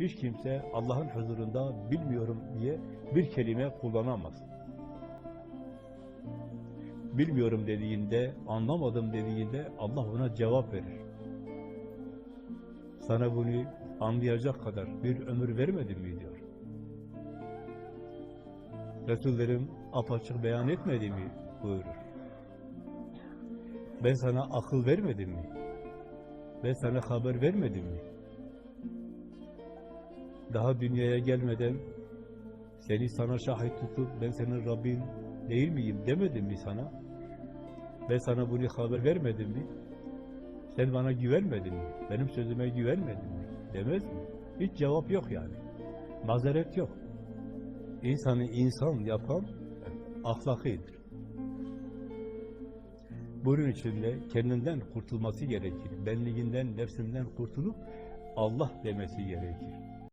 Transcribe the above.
Hiç kimse Allah'ın huzurunda bilmiyorum diye bir kelime kullanamaz. Bilmiyorum dediğinde, anlamadım dediğinde Allah ona cevap verir. Sana bunu anlayacak kadar bir ömür vermedim mi diyor. Resullerim apaçık beyan etmedi mi buyurur. Ben sana akıl vermedim mi? Ben sana haber vermedim mi? Daha dünyaya gelmeden seni sana şahit tutup ben senin Rabbin değil miyim demedim mi sana? Ben sana bunu haber vermedim mi? Sen bana güvenmedin mi? Benim sözüme güvenmedin mi? Demez mi? Hiç cevap yok yani. Mazeret yok. İnsanı insan yapan ahlakidir. Bunun için de kendinden kurtulması gerekir. Benliğinden, nefsinden kurtulup Allah demesi gerekir.